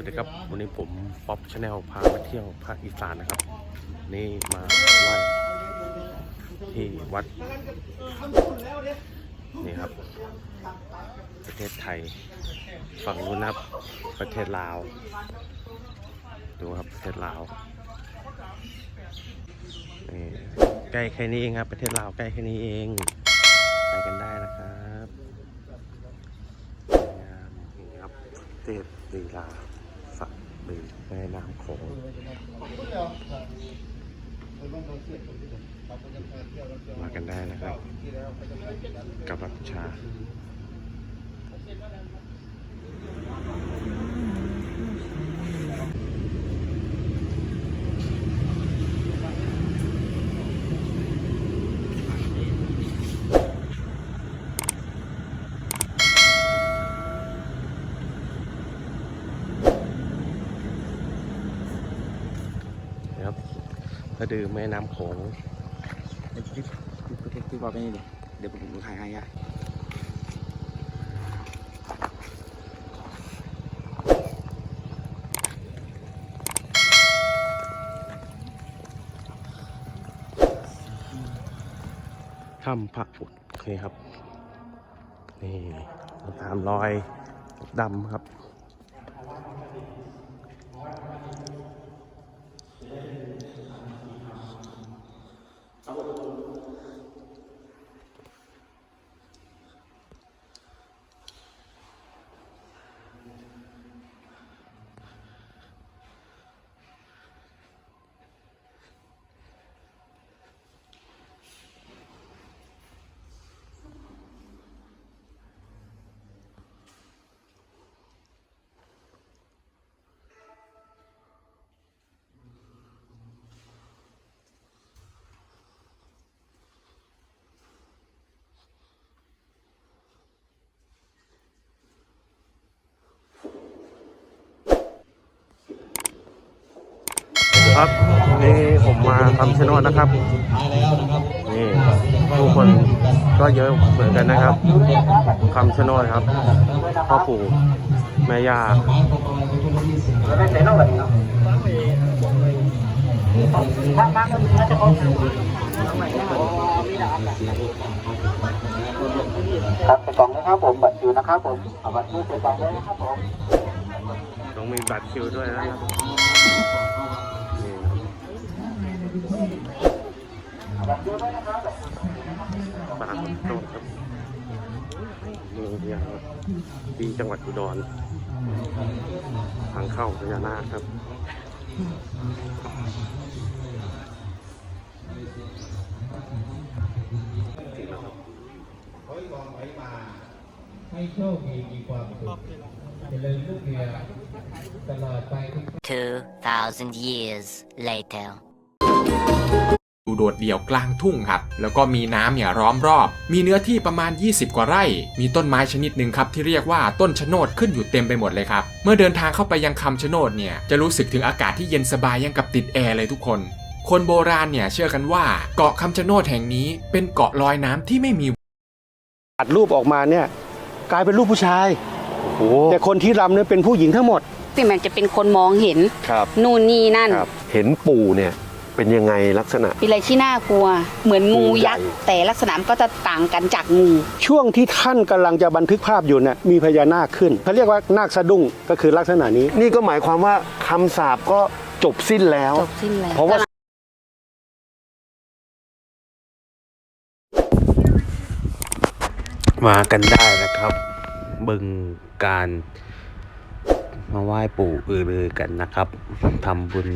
วัสดีครับ วันนี้ผมป๊อปชาแนลพามาเที่ยวภาคอีสานนะครับ นี่มาไหว้ที่วัด นี่ครับ ประเทศไทย ฝั่งนู้นนะครับ ประเทศลาว ดูครับประเทศลาวนี่ใกล้แค่นี้เองครับ ประเทศลาวใกล้แค่นี้เองไปกันได้นะครับงามนี่ครับเทพลีลา ปแม่น้ำโขงมากันได้นะครับ กับบัชา นะครับสะดือแม่น้ำโขงพี่พี่พี่พี่บอกไปนี่ดิเดี๋ยวผมถ่ายให้อะถ้ำพระอุดโอเคครับ นี่ตามรอยดำครับ ครับนี่ผมมาทำชะโนดนะครับนี่ทุกคนก็เยอะเหมือนกันนะครับคำชะโนดครับพ่อปู่แม่ย่าครับไปกล่องนะครับผมบัตรคิวนะครับผมเอาบัตรคิวไปกล่องเลยนะครับผมต้องมีบัตรคิวด้วยนะครับนี่ ปากต้นครับเมืองพยาที่จังหวัดอุดร ทางเข้าพญานาคครับถึงแล้วครับให้โชคดีมีความสุขเจริญรุ่งเรืองตลอดไปทุก2,000 years later. ดูโดดเดี่ยวกลางทุ่งครับ แล้วก็มีน้ำเนี่ยล้อมรอบ มีเนื้อที่ประมาณ 20 กว่าไร่ มีต้นไม้ชนิดหนึ่งครับที่เรียกว่าต้นชะโนดขึ้นอยู่เต็มไปหมดเลยครับ เมื่อเดินทางเข้าไปยังคำชะโนดเนี่ย จะรู้สึกถึงอากาศที่เย็นสบายยังกับติดแอร์เลยทุกคน คนโบราณเนี่ยเชื่อกันว่าเกาะคำชะโนดแห่งนี้เป็นเกาะลอยน้ำที่ไม่มีตัดรูปออกมาเนี่ยกลายเป็นรูปผู้ชายโอ้แต่คนที่รำเนี่ยเป็นผู้หญิงทั้งหมดพี่แมนจะเป็นคนมองเห็นครับนู่นนี่นั่นครับเห็นปู่เนี่ย เป็นยังไงลักษณะ เป็นอะไรที่น่ากลัว เหมือนงูยักษ์งูใหญ่แต่ลักษณะมันก็จะต่างกันจากงู ช่วงที่ท่านกำลังจะบันทึกภาพอยู่เนี่ยมีพญานาคขึ้นเขาเรียกว่านาคสะดุ้งก็คือลักษณะนี้ นี่ก็หมายความว่าคำสาปก็จบสิ้นแล้ว จบสิ้นแล้ว เพราะว่า มากันได้นะครับ บึงการมาไหว้ปู่อือรือกันนะครับทำบุญ